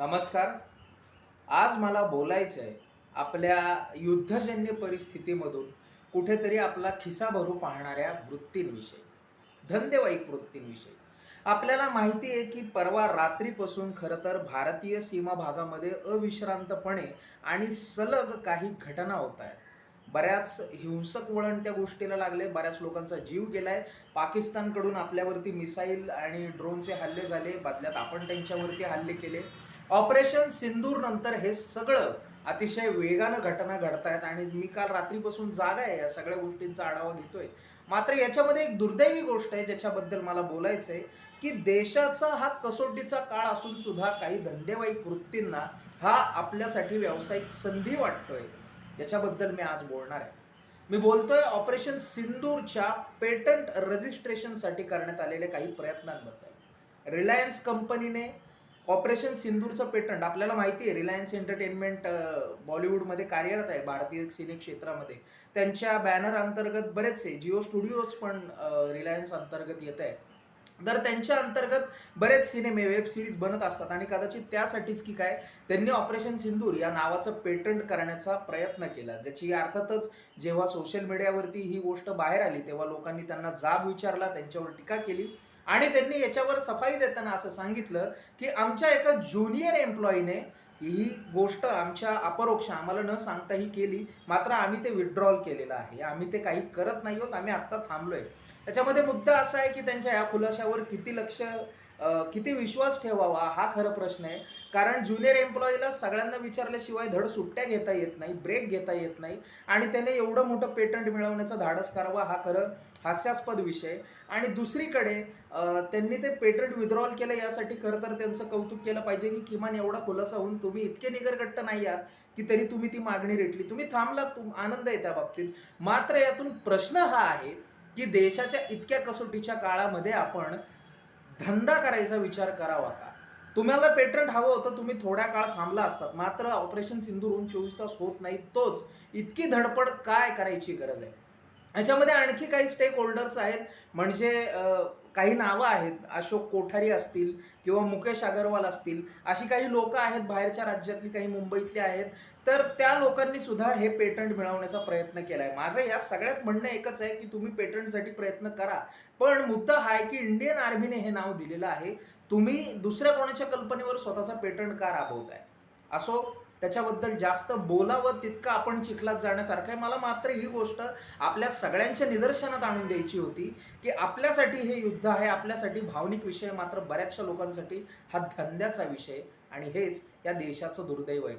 नमस्कार. आज मला बोलायचं आहे आपल्या युद्धजन्य परिस्थितीमधून कुठेतरी आपला खिसा भरू पाहणाऱ्या वृत्तींविषयी धंदेवाईक वृत्तींविषयी. आपल्याला माहिती आहे की परवा रात्रीपासून खरं तर भारतीय सीमा भागामध्ये अविश्रांतपणे आणि सलग काही घटना होत आहेत. बऱ्याच हिंसक वळण त्या गोष्टीला लागले. बऱ्याच लोकांचा जीव गेलाय. पाकिस्तानकडून आपल्यावरती मिसाईल आणि ड्रोनचे हल्ले झाले. बदल्यात आपण त्यांच्यावरती हल्ले केले. ऑपरेशन सिंदूर नंतर हे सगळं अतिशय वेगानं घटना घडतायत आणि मी काल रात्रीपासून जागा आहे. या सगळ्या गोष्टींचा आढावा घेतोय. मात्र याच्यामध्ये एक दुर्दैवी गोष्ट आहे ज्याच्याबद्दल मला बोलायचं आहे की देशाचा हा कसोटीचा काळ असून सुद्धा काही धंदेवाईक वृत्तींना हा आपल्यासाठी व्यावसायिक संधी वाटतोय. याच्याबद्दल मी आज बोलणार आहे. मी बोलतोय ऑपरेशन सिंदूरच्या पेटंट रजिस्ट्रेशनसाठी करण्यात आलेल्या काही प्रयत्नांबद्दल. रिलायन्स कंपनीने ऑपरेशन सिंदूरचं पेटंट आपल्याला माहिती आहे रिलायन्स एंटरटेनमेंट बॉलिवूडमध्ये कार्यरत आहे भारतीय सिने क्षेत्रामध्ये. त्यांच्या बॅनर अंतर्गत बरेचसे जिओ स्टुडिओज पण रिलायन्स अंतर्गत येत आहे. तर त्यांच्या अंतर्गत बरेच सिनेमे वेब सिरीज बनत असतात आणि कदाचित त्यासाठीच की काय त्यांनी ऑपरेशन सिंदूर या नावाचं पेटंट करण्याचा प्रयत्न केला ज्याची अर्थातच जेव्हा सोशल मीडियावरती ही गोष्ट बाहेर आली तेव्हा लोकांनी त्यांना जाब विचारला त्यांच्यावर टीका केली आणि त्यांनी याच्यावर सफाई देताना असं सांगितलं की आमच्या एका ज्युनियर एम्प्लॉईने ही गोष्ट आमच्या अपरोक्ष आम्हाला न सांगता ही केली. मात्र आम्ही ते विड्रॉल केलेलं आहे. आम्ही ते काही करत नाही आहोत. आम्ही आत्ता थांबलोय. त्याच्यामध्ये मुद्दा असा आहे की त्यांच्या या खुलाशावर किती लक्ष किती विश्वास ठेवावा हा खरं प्रश्न आहे. कारण ज्युनियर एम्प्लॉईला सगळ्यांना विचारल्याशिवाय धड सुट्ट्या घेता येत नाही ब्रेक घेता येत नाही आणि त्याने एवढं मोठं पेटंट मिळवण्याचा धाडस करावा हा खरं हास्यास्पद विषय आणि दुसरीकडे त्यांनी ते पेटंट विड्रॉल केलं यासाठी खरं तर त्यांचं कौतुक केलं पाहिजे की किमान एवढा खुलासा होऊन तुम्ही इतके निगरगट्ट नाही आहात की तरी तुम्ही ती मागणी रेटली. तुम्ही थांबलात तुम आनंद आहे त्या बाबतीत. मात्र यातून प्रश्न हा आहे की देशाच्या इतक्या कसोटीच्या काळामध्ये आपण धंदा करायचा विचार करावा का? तुम्हाला पेटंट हवं होतं तुम्ही थोड्या काळ थांबला असतात. मात्र ऑपरेशन सिंधूर होऊन चोवीस तास होत नाही तोच इतकी धडपड काय करायची गरज आहे? याच्यामध्ये आणखी काही स्टेक होल्डर्स आहेत म्हणजे काही नावं आहेत. अशोक कोठारी असतील किंवा मुकेश अगरवाल असतील. अशी काही लोक आहेत बाहेरच्या राज्यातली काही मुंबईतली आहेत. तर त्या लोकांनी सुद्धा हे पेटंट मिळवण्याचा प्रयत्न केलाय. माझं या सगळ्यात म्हणणं एकच आहे की तुम्ही पेटंटसाठी प्रयत्न करा. पण मुद्दा हा आहे की इंडियन आर्मीने हे नाव दिलेलं आहे. तुम्ही दुसऱ्या कोणाच्या कल्पनेवर स्वतःचा पेटंट का राबवताय? असो त्याच्याबद्दल जास्त बोलावं तितकं आपण चिखलात जाण्यासारखं आहे. मला मात्र ही गोष्ट आपल्या सगळ्यांच्या निदर्शनात आणून द्यायची होती की आपल्यासाठी हे युद्ध आहे. आपल्यासाठी भावनिक विषय मात्र बऱ्याचशा लोकांसाठी हा धंद्याचा विषय आणि हेच या देशाचं दुर्दैव आहे.